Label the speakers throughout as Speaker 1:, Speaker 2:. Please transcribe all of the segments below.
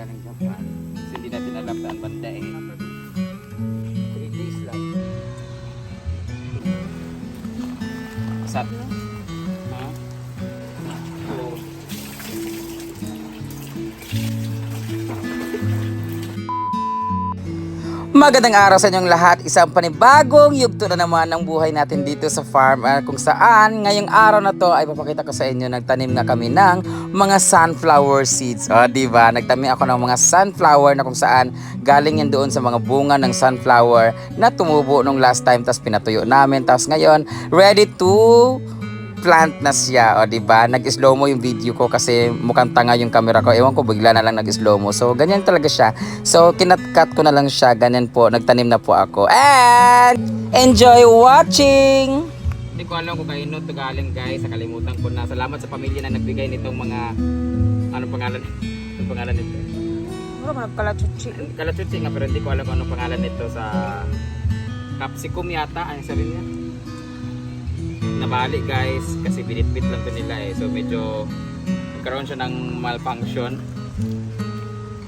Speaker 1: galing Japan. Kasi hindi natin alam saan banda eh. 3 days lang. Sat. Magandang araw sa inyong lahat. Isang panibagong yugto na naman ng buhay natin dito sa farm ah, kung saan ngayong araw na to ay papakita ko sa inyo nagtanim na kami ng mga sunflower seeds. O, di ba? Nagtanim ako ng mga sunflower na kung saan galing yan doon sa mga bunga ng sunflower na tumubo nung last time tapos pinatuyo namin. Tapos ngayon, ready to plant na siya, o di ba? Nag-slow mo yung video ko kasi mukhang tanga yung camera ko. Ewan ko bigla na lang nag-slow mo. So ganyan talaga siya. So kinat-cut ko na lang siya. Ganyan po. Nagtanim na po ako. And enjoy watching! Hindi ko alam kung kaino to galing guys. Nakalimutan ko na. Salamat sa pamilya na nagbigay nitong mga ano pangalan? Ano pangalan nito?
Speaker 2: Mura man pala chuchi.
Speaker 1: Kalachutsi nga pero hindi ko alam kung ano pangalan nito sa capsicum yata. Ano sabi niya? Nabali guys kasi binitbit lang to nila eh. So medyo nagkaroon siya ng malfunction.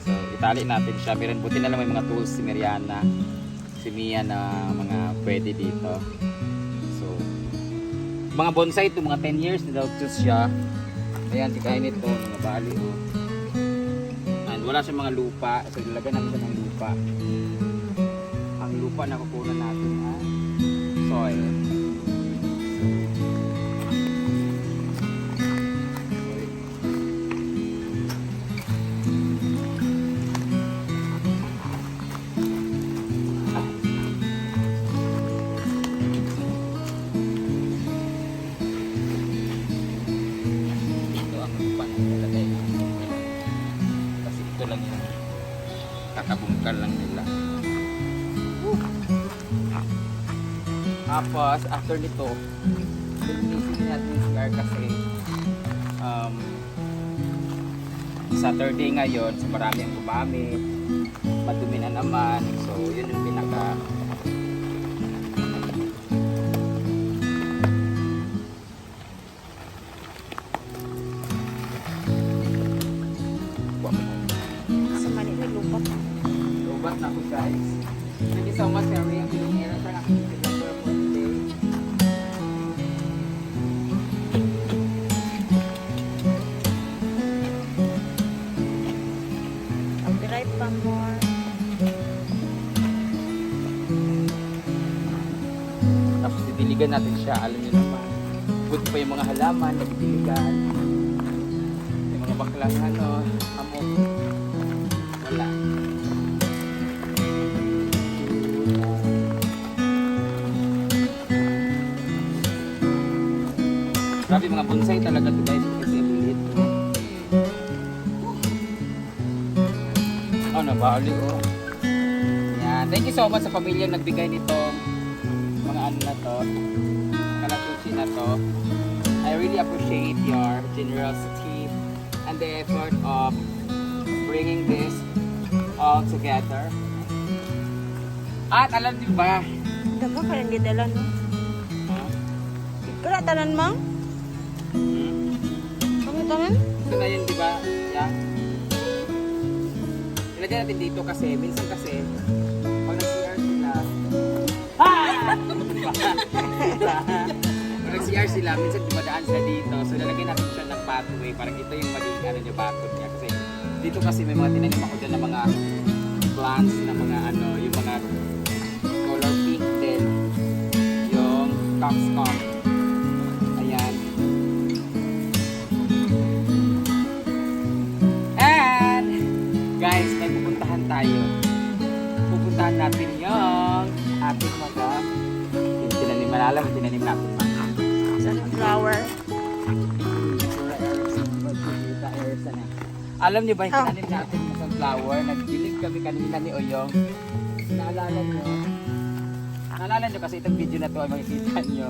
Speaker 1: So itali natin siya. Meron buti na lang may mga tools si Mariana si Mia na mga pwede dito. So mga bonsai to mga 10 years na daw siya. Ayan si kain ito nabali oh. And wala siyang mga lupa so ilagay namin siya ng lupa. Ang lupa na kukunan natin ay soil Tapos, after nito, linisin natin yung CR kasi um, Saturday ngayon, so marami ang gumamit. Madumi na naman.
Speaker 2: Pa more.
Speaker 1: Tapos didiligan natin siya. Alam niyo naman. Good pa yung mga halaman, nagdiligan. Yung mga baklang ano, amok. Wala. Grabe mga bonsai talaga to guys Oh, nabali oh. Yan. Thank you so much sa pamilyang nagbigay nito mga ano na to, kalatusi na to. I really appreciate your generosity and the effort of bringing this all together. At alam niyo ba,
Speaker 2: Daga ka lang gidala no.
Speaker 1: huh?
Speaker 2: Kaya tanan mang?
Speaker 1: Hmm?
Speaker 2: Kami tanan?
Speaker 1: ito na Ilagay natin dito kasi, minsan kasi, pag nag-CR sila, ha! pag nag-CR sila, minsan dumadaan sila dito. So, lalagay natin siya ng pathway. Parang ito yung maging ano yung pathway niya. Kasi dito kasi may mga tinanim ako dyan ng mga plants na mga ano, yung mga color pink din. Yung coxcomb. Alam niyo ba yung
Speaker 2: Oh.
Speaker 1: tinanim natin sa sunflower? Nagdilig kami kanina ni Oyong. Naalala niyo? Naalala niyo kasi itong video na to ay makikita niyo.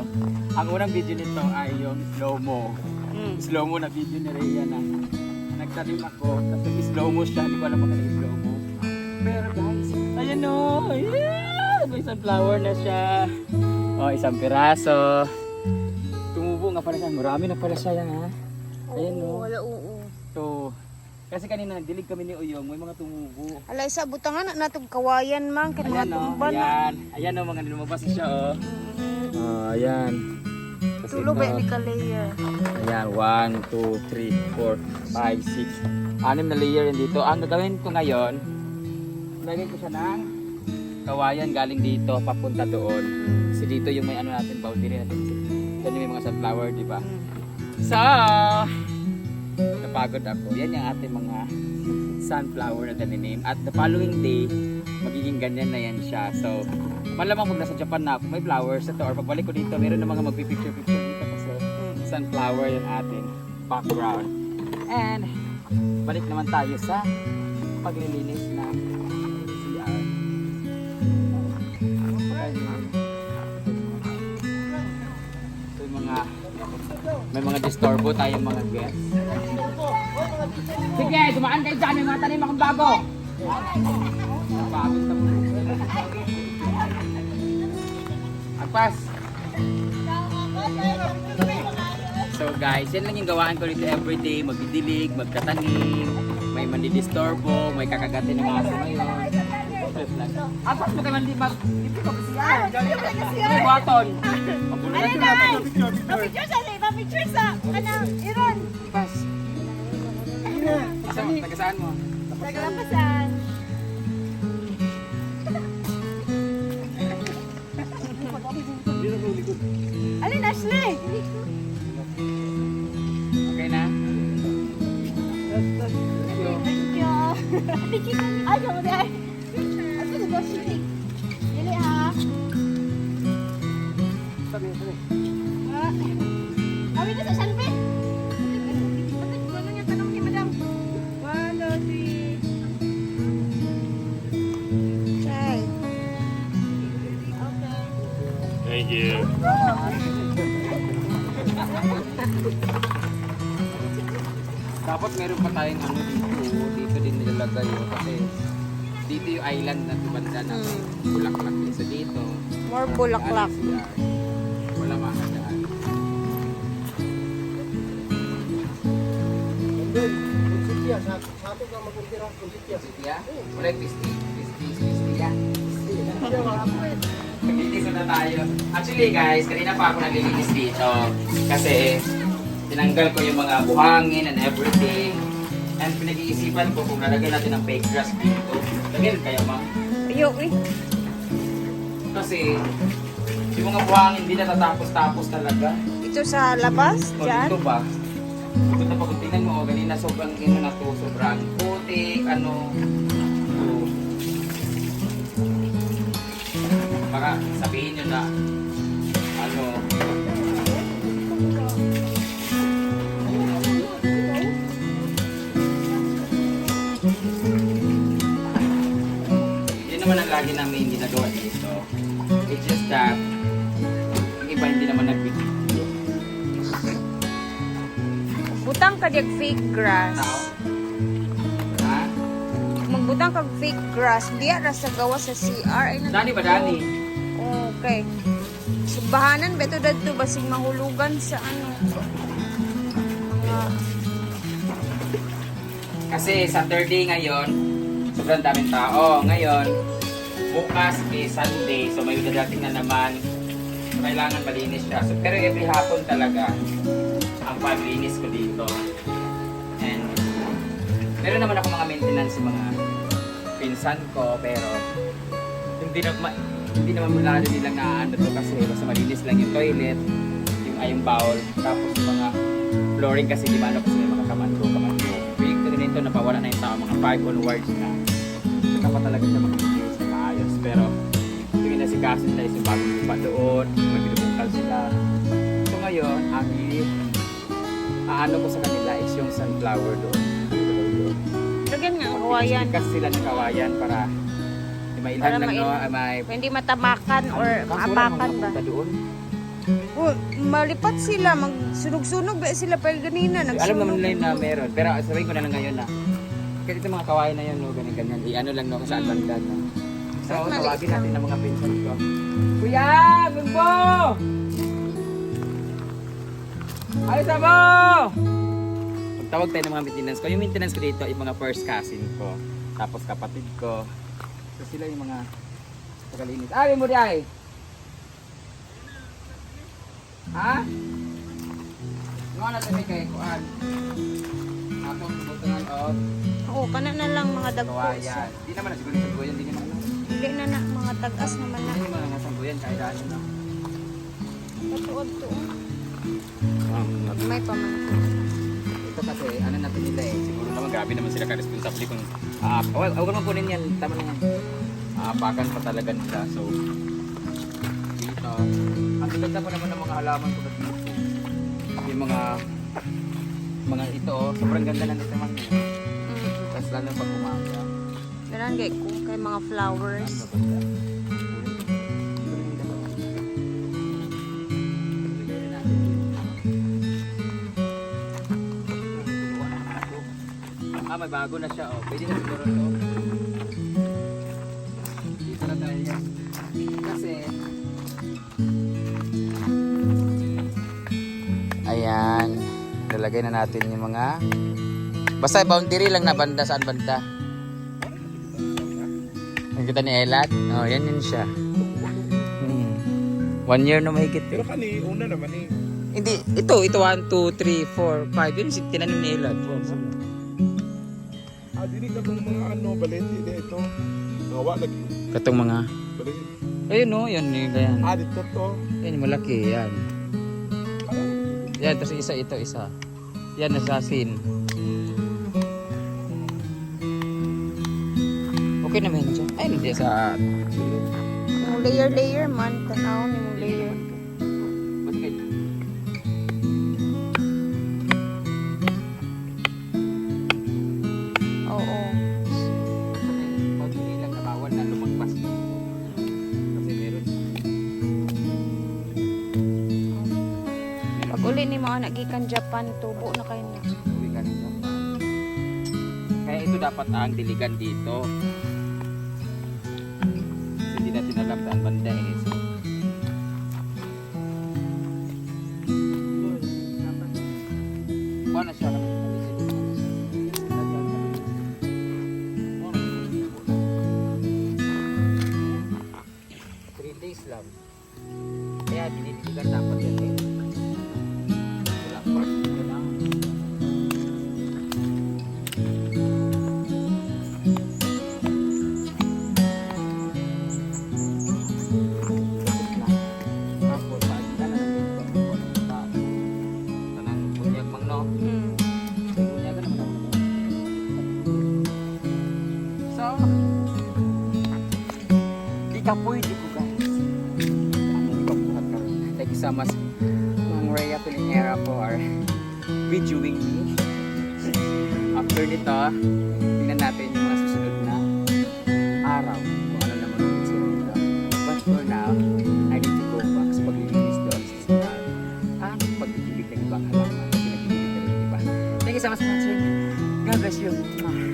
Speaker 1: Ang unang video nito ay yung slow-mo.
Speaker 2: Mm.
Speaker 1: slow-mo na video ni Rhea na nagtanim ako. Tapos nag-slow mo siya. Hindi ko alam kung ano slow mo. Pero guys, ayan o. Yeah! May isang flower na siya. O, isang piraso. Tumubo nga pala siya. Marami na pala siya yan ha. Ayan o.
Speaker 2: Wala oo.
Speaker 1: To. Kasi kanina nagdilig kami ni Uyong, may mga tumubo.
Speaker 2: Alay sa butangan na natog kawayan man kan mga
Speaker 1: Ayan o,
Speaker 2: tumban.
Speaker 1: ayan. Ayan o, mga lumabas siya o. Oh, ayan. Kasi
Speaker 2: Tulo ba ni layer?
Speaker 1: Ayan, 1, 2, 3, 4, 5, 6. Anim na layer yan dito. Ang gagawin ko ngayon, lagay ko siya ng kawayan galing dito, papunta doon. Kasi dito yung may ano natin, boundary natin. Yan yung may mga sunflower, di ba? So, napagod ako. Yan yung ating mga sunflower na taninim. At the following day, magiging ganyan na yan siya. So, malamang pag nasa Japan na ako, may flowers ito. Or pagbalik ko dito, meron na mga magpipicture-picture dito kasi sunflower yung ating background. And, balik naman tayo sa paglilinis ng may mga disturbo tayong mga guests. Sige, dumaan kayo dyan. May mga tanim akong bago. Agpas. So guys, yan lang yung gawaan ko dito everyday. Magdidilig, magtatanim, may mandidisturbo, may kakagatin ng aso ngayon. Agpas mo kayo mandi mag... Hindi ko kasi yan. Hindi buhaton. Magulo na sila. Picture, picture.
Speaker 2: Picture sa sa picture sa kanang iron.
Speaker 1: Agpas. Saan? Taga saan mo?
Speaker 2: Naglampasan. Alin Ashley?
Speaker 1: Okay na?
Speaker 2: Thank you. Ay, kamu dai. Ako na ba shooting? Dili ha. Ah.
Speaker 1: Dapat meron pa tayong ano dito. Dito din nilalagay yun. Kasi dito yung island na banda na may bulaklak din. So dito.
Speaker 2: More bulaklak.
Speaker 1: Wala makakadaan. Sitya? Wala yung pisti. Pisti, pisti yan. Naglilinis na tayo. Actually guys, kanina pa ako naglilinis dito. Kasi tinanggal ko yung mga buhangin and everything. And pinag-iisipan ko kung lalagyan natin ng fake grass dito. Lagyan kaya ma.
Speaker 2: Ayo, eh.
Speaker 1: Kasi yung mga buhangin hindi natatapos-tapos talaga.
Speaker 2: Ito sa labas,
Speaker 1: O
Speaker 2: dyan.
Speaker 1: dito ba? Ito na pag tingnan mo, kanina sobrang ino na to, sobrang putik, ano. So, baka sabihin nyo na, lagi namin ginagawa dito. It's just that, yung iba hindi naman nagbibigay.
Speaker 2: Butang ka diag fake grass.
Speaker 1: Ha?
Speaker 2: Magbutang kag fake grass, diya ra sa gawa sa CR ay
Speaker 1: Dani ba Dani?
Speaker 2: Okay. Subahanan beto dadto basig mahulugan sa ano. Mga
Speaker 1: Kasi Saturday ngayon, sobrang daming tao. Ngayon, bukas is Sunday, so may dadating na naman. Kailangan malinis siya. So, pero every hapon talaga, ang paglinis ko dito. And, meron naman ako mga maintenance mga pinsan ko, pero hindi na ma- hindi naman mula nilang naano to kasi basta malinis lang yung toilet, yung ay yung bowl, tapos mga flooring kasi di ba ano kasi may mga kamando, kamando. Proyekto din ito napawala na yung tao, mga 5 onwards na. Saka pa talaga siya na maayos. Pero yung na si Cassie tayo yung bagong pa doon, may sila. So ngayon, ang aano ko sa kanila is yung sunflower doon.
Speaker 2: Lagyan nga kawayan.
Speaker 1: Kasi sila ng kawayan para may ilhan
Speaker 2: Para
Speaker 1: lang no, may
Speaker 2: Hindi matamakan or
Speaker 1: mga
Speaker 2: ba?
Speaker 1: doon.
Speaker 2: Oh, malipat sila, magsunog-sunog ba sila pa ganina,
Speaker 1: Alam naman
Speaker 2: nagsunog.
Speaker 1: nila na meron. Pero sabihin ko na lang ngayon na kasi ito mga kawain na yun, no, ganyan, ganyan. I-ano lang, no, sa banda, no. So, tawagin natin ng mga pinsan ko. Kuya! Gumbo! Alis na mo! tawag tayo ng mga maintenance ko. Yung maintenance ko dito, yung mga first cousin ko. Tapos kapatid ko. So sila yung mga tagalinis. Ay, mo di ay! Ha? Nga na tayo kay Kuan. Atong butangan of
Speaker 2: Oo, kana na lang mga dagko.
Speaker 1: kawayan. Di naman na siguro yung sangguyan, di naman.
Speaker 2: Hindi na na, mga tagas naman na.
Speaker 1: Hindi naman nga sangguyan, kahit daan na.
Speaker 2: Patuod to.
Speaker 1: Um,
Speaker 2: May paman.
Speaker 1: ito kasi, ano natin nila eh. Siguro naman, grabe naman sila ka-responsable kung... Ah, uh, well, huwag naman kunin yan. Tama na yan. Aapakan pa talaga nila. So, dito. Ang ganda pa naman ng mga halaman ko dito. Yung mga... Mga ito, oh, sobrang ganda na nito man.
Speaker 2: Mm.
Speaker 1: Tapos lalo pag umaga.
Speaker 2: Ganun kay kay mga flowers.
Speaker 1: Ah, may bago na siya. Oh. Pwede na siguro to. Dito na tayo yan. Kasi... Ayan. Lalagay na natin yung mga... Basta boundary lang na banda. Saan banda? Nakita ni Elat? Oh, yan yun siya. Hmm. One year na mahigit eh.
Speaker 3: Pero kani, una naman eh.
Speaker 1: Hindi, ito, ito 1, 2, 3, 4, 5. Yun, si- tinanim ni Elat. Sila.
Speaker 3: Ah, dili ka tong mga ano, balete di ito. Nawa lagi.
Speaker 1: Katong mga...
Speaker 3: Balete.
Speaker 1: Ayun no, yan, yun, yan.
Speaker 3: Ah, dito to.
Speaker 1: Yan, malaki, yan. Yan, tapos isa, ito, isa. Yan, assassin. Okay naman dyan. Ay, hindi sa...
Speaker 2: Yung layer layer man tanaw ni mo layer.
Speaker 1: Kayo?
Speaker 2: Oo.
Speaker 1: Pag lang nabawal na lumagpas. Kasi meron.
Speaker 2: Pag uli ni mga nagikan Japan tubo na kayo na.
Speaker 1: Uwi ka ng Japan. Kaya ito dapat ang diligan dito. Di ka pwede ko guys. Ang kapuhat ka. Thank you so much, Ma'am Rhea Pilinera for videoing me. After nito, tingnan natin yung mga susunod na araw kung ano naman yung susunod nito. But for now, I need to go back sa paglilinis doon sa sitwaan. Ang pagdidilig ng ibang halaman na pinagdidilig na rin ng iba. Thank you so much for watching. God bless you.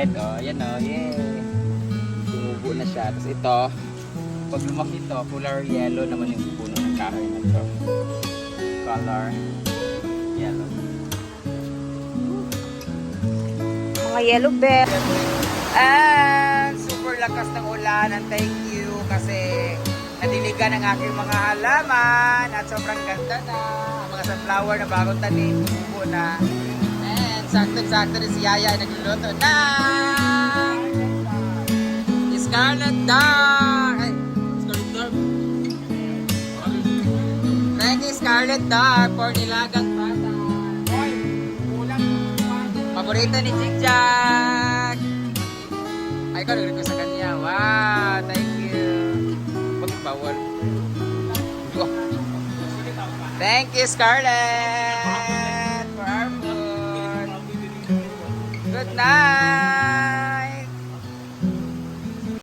Speaker 1: Red oh. Ayan oh. Yay! Tumubo na siya. Tapos ito, pag lumaki ito, color yellow naman yung puno ng kahoy na ito. Color yellow.
Speaker 2: Mga yellow bell.
Speaker 1: And super lakas ng ulan and thank you kasi nadiligan ang aking mga halaman at sobrang ganda na. Ang mga sunflower na bagong tanim, buo na. Sakto-sakto rin si Yaya ay nagluluto na Scarlet Dark! Ay, Scarlet Dark. Thank you Scarlet Dark for nilagang pata. Paborito ni Jigjag! Ay, ikaw nag ko sa kanya. Wow, thank you. Bakit bawal? Thank you, Scarlett, for